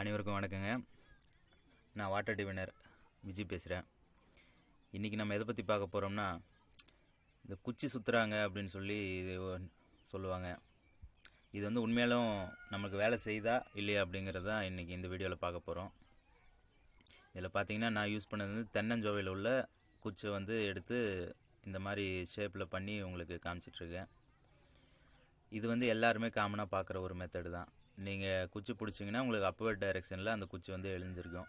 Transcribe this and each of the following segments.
அனைவருக்கும் வணக்கங்க. நான் வாட்டர் டிவினர் விஜய் பேசுகிறேன் இன்றைக்கி நம்ம எதை பற்றி பார்க்க போகிறோம்னா இந்த குச்சி சுற்றுறாங்க அப்படின்னு சொல்லி இது சொல்லுவாங்க. இது வந்து உண்மையாலும் நமக்கு வேலை செய்தா இல்லையா அப்படிங்கிறது தான் இன்றைக்கி இந்த வீடியோவில் பார்க்க போகிறோம் இதில் பார்த்தீங்கன்னா நான் யூஸ் பண்ணது வந்து தென்னஞ்சோவையில் உள்ள குச்சை வந்து எடுத்து இந்த மாதிரி ஷேப்பில் பண்ணி உங்களுக்கு காமிச்சிட்ருக்கேன் இது வந்து எல்லாருமே காமனாக பார்க்குற ஒரு மெத்தடு தான். நீங்கள் குச்சி பிடிச்சிங்கன்னா உங்களுக்கு அப்வர்ட் டைரெக்ஷனில் அந்த குச்சி வந்து எழுந்திருக்கும்.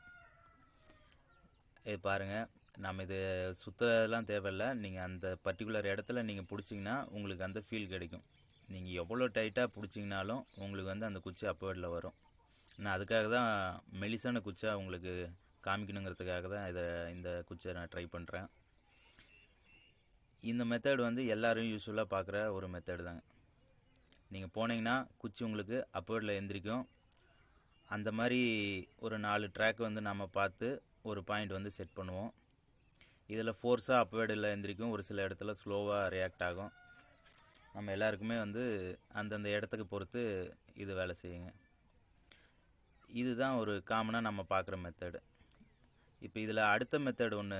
இது பாருங்கள் நம்ம இது சுத்தலாம் தேவையில்ல. நீங்கள் அந்த பர்டிகுலர் இடத்துல நீங்கள் பிடிச்சிங்கன்னா உங்களுக்கு அந்த ஃபீல் கிடைக்கும். நீங்கள் எவ்வளோ டைட்டாக பிடிச்சிங்கனாலும் உங்களுக்கு வந்து அந்த குச்சி அப்வர்டில் வரும். நான் அதுக்காக தான் மெலிசான குச்சா உங்களுக்கு காமிக்கணுங்கிறதுக்காக தான் இதை இந்த குச்சை நான் ட்ரை பண்ணுறேன் இந்த மெத்தட் வந்து எல்லோரும் யூஸ்ஃபுல்லாக பார்க்குற ஒரு மெத்தடு தாங்க. நீங்கள் போனீங்கன்னா குச்சி உங்களுக்கு அப்போர்டில் எந்திரிக்கும் அந்த மாதிரி ஒரு நாலு ட்ராக் வந்து நம்ம பார்த்து ஒரு பாயிண்ட் வந்து செட் பண்ணுவோம். இதில் ஃபோர்ஸாக அப்வேர்டில் எந்திரிக்கும் ஒரு சில இடத்துல ஸ்லோவாக ரியாக்ட் ஆகும். நம்ம எல்லாருக்குமே வந்து அந்தந்த இடத்துக்கு பொறுத்து இது வேலை செய்யுங்க. இதுதான் ஒரு காமனாக நம்ம பார்க்குற மெத்தடு இப்போ இதில் அடுத்த மெத்தடு ஒன்று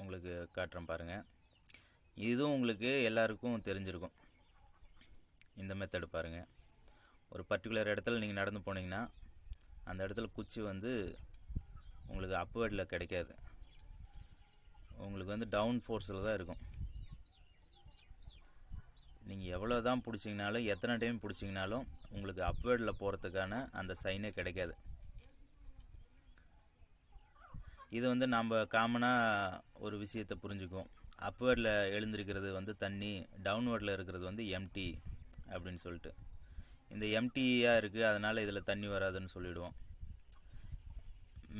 உங்களுக்கு காட்டுறேன் பாருங்கள் இதுவும் உங்களுக்கு எல்லாருக்கும் தெரிஞ்சிருக்கும். இந்த மெத்தடு பாருங்கள் ஒரு பர்டிகுலர் இடத்துல நீங்கள் நடந்து போனீங்கன்னா அந்த இடத்துல குச்சி வந்து உங்களுக்கு அப்வேர்டில் கிடைக்காது. உங்களுக்கு வந்து டவுன் ஃபோர்ஸில் தான் இருக்கும். நீங்கள் எவ்வளோ தான் பிடிச்சிங்கனாலும் எத்தனை டைம் பிடிச்சிங்கனாலும் உங்களுக்கு அப்வேர்டில் போகிறதுக்கான அந்த சைனே கிடைக்காது. இது வந்து நம்ம காமனாக ஒரு விஷயத்தை புரிஞ்சுக்குவோம். அப்வேர்டில் எழுந்திருக்கிறது வந்து தண்ணி டவுன்வேர்டில் இருக்கிறது வந்து எம்டி அப்படின்னு சொல்லிட்டு. இந்த எம்டியாக இருக்குது அதனால் இதில் தண்ணி வராதுன்னு சொல்லிவிடுவோம்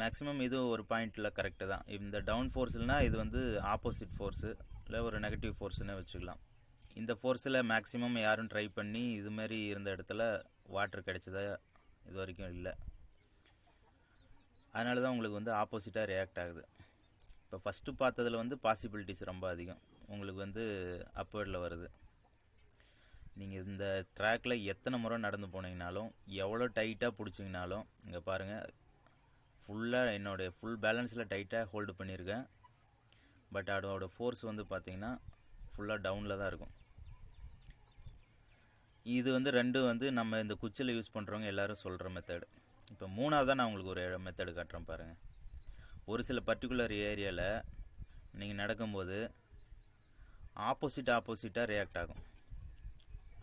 மேக்ஸிமம் இது ஒரு பாயிண்டில் கரெக்டு தான். இந்த டவுன் ஃபோர்ஸ்னால் இது வந்து ஆப்போசிட் ஃபோர்ஸு இல்லை ஒரு நெகட்டிவ் ஃபோர்ஸுன்னே வச்சுக்கலாம். இந்த ஃபோர்ஸில் மேக்ஸிமம் யாரும் ட்ரை பண்ணி இது மாதிரி இருந்த இடத்துல வாட்டர் கிடைச்சதா இது வரைக்கும் இல்லை. அதனால தான் உங்களுக்கு வந்து ஆப்போசிட்டாக ரியாக்ட் ஆகுது. இப்போ ஃபஸ்ட்டு பார்த்ததுல வந்து பாசிபிலிட்டிஸ் ரொம்ப அதிகம். உங்களுக்கு வந்து அப்வேர்டில் வருது. நீங்கள் இந்த ட்ராக்கில் எத்தனை முறை நடந்து போனீங்கனாலும் எவ்வளோ டைட்டாக பிடிச்சிங்கனாலும் இங்கே பாருங்கள் ஃபுல்லாக என்னுடைய ஃபுல் பேலன்ஸில் டைட்டாக ஹோல்டு பண்ணியிருக்கேன் பட் அதோட ஃபோர்ஸ் வந்து பார்த்தீங்கன்னா ஃபுல்லாக டவுனில் தான் இருக்கும். இது வந்து ரெண்டு வந்து நம்ம இந்த குச்சியில் யூஸ் பண்ணுறவங்க எல்லாரும் சொல்கிற மெத்தடு இப்போ மூணாவது தான் நான் உங்களுக்கு ஒரு மெத்தடு காட்டுறேன் பாருங்கள் ஒரு சில பர்டிகுலர் ஏரியாவில் நீங்கள் நடக்கும்போது ஆப்போசிட் ஆப்போசிட்டாக ரியாக்ட் ஆகும்.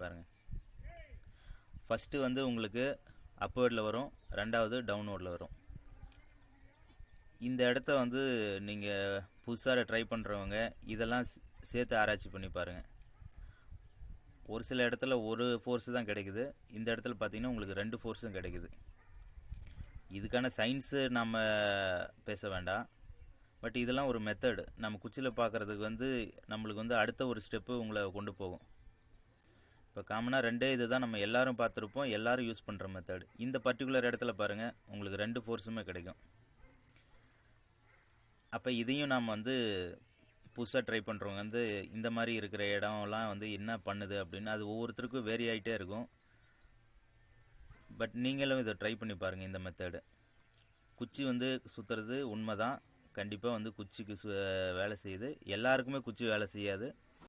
பாருங்கள் ஃபஸ்ட்டு வந்து உங்களுக்கு அப்வேர்டில் வரும் ரெண்டாவது டவுன்வோர்டில் வரும். இந்த இடத்த வந்து நீங்கள் புதுசாக ட்ரை பண்ணுறவங்க இதெல்லாம் சேர்த்து ஆராய்ச்சி பண்ணி பாருங்கள் ஒரு சில இடத்துல ஒரு ஃபோர்ஸு தான் கிடைக்குது. இந்த இடத்துல பார்த்திங்கன்னா உங்களுக்கு ரெண்டு ஃபோர்ஸும் கிடைக்குது. இதுக்கான சயின்ஸு நம்ம பேச வேண்டாம். பட் இதெல்லாம் ஒரு மெத்தடு நம்ம குச்சியில் பார்க்குறதுக்கு வந்து நம்மளுக்கு வந்து அடுத்த ஒரு ஸ்டெப்பு உங்களை கொண்டு போகும். இப்போ காமனாக ரெண்டே இது தான் நம்ம எல்லாரும் பார்த்துருப்போம் எல்லாரும் யூஸ் பண்ணுற மெத்தட் இந்த பர்டிகுலர் இடத்துல பாருங்கள் உங்களுக்கு ரெண்டு ஃபோர்ஸுமே கிடைக்கும். அப்போ இதையும் நாம் வந்து புதுசாக ட்ரை பண்ணுறவங்க வந்து இந்த மாதிரி இருக்கிற இடம்லாம் வந்து என்ன பண்ணுது அப்படின்னு அது ஒவ்வொருத்தருக்கும் வேரி ஆகிட்டே இருக்கும். பட் நீங்களும் இதை ட்ரை பண்ணி பாருங்கள் இந்த மெத்தடு குச்சி வந்து சுற்றுறது உண்மை தான் கண்டிப்பாக வந்து குச்சிக்கு சு வேலை செய்யுது. எல்லாருக்குமே குச்சி வேலை செய்யாது.